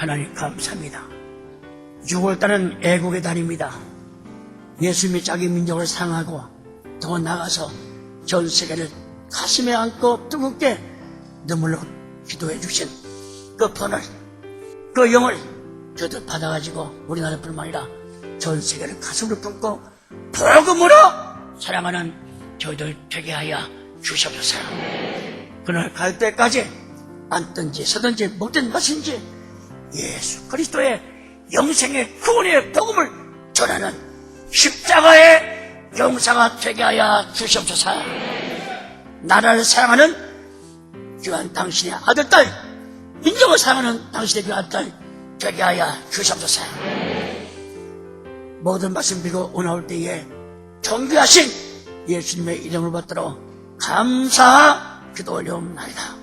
하나님 감사합니다. 6월달은 애국의 달입니다. 예수님이 자기 민족을 사랑하고 더 나아가서 전 세계를 가슴에 안고 뜨겁게 눈물로 기도해 주신 그 번을 그 영을 저도 받아가지고 우리나라뿐만 아니라 전 세계를 가슴으로 품고 복음으로 사랑하는 저희들 되게 하여 주시옵소서. 그날 갈 때까지 앉든지 서든지 먹든 마신지 예수 그리스도의 영생의 구원의 복음을 전하는 십자가의 용사가 되게 하여 주시옵소서. 나라를 사랑하는 귀한 당신의 아들, 딸, 민족을 사랑하는 당신의 귀한 딸 되게 하여 주시옵소서. 모든 말씀 비고 오나올 때에 존귀하신 예수님의 이름을 받들어 감사 기도 올려옵나이다.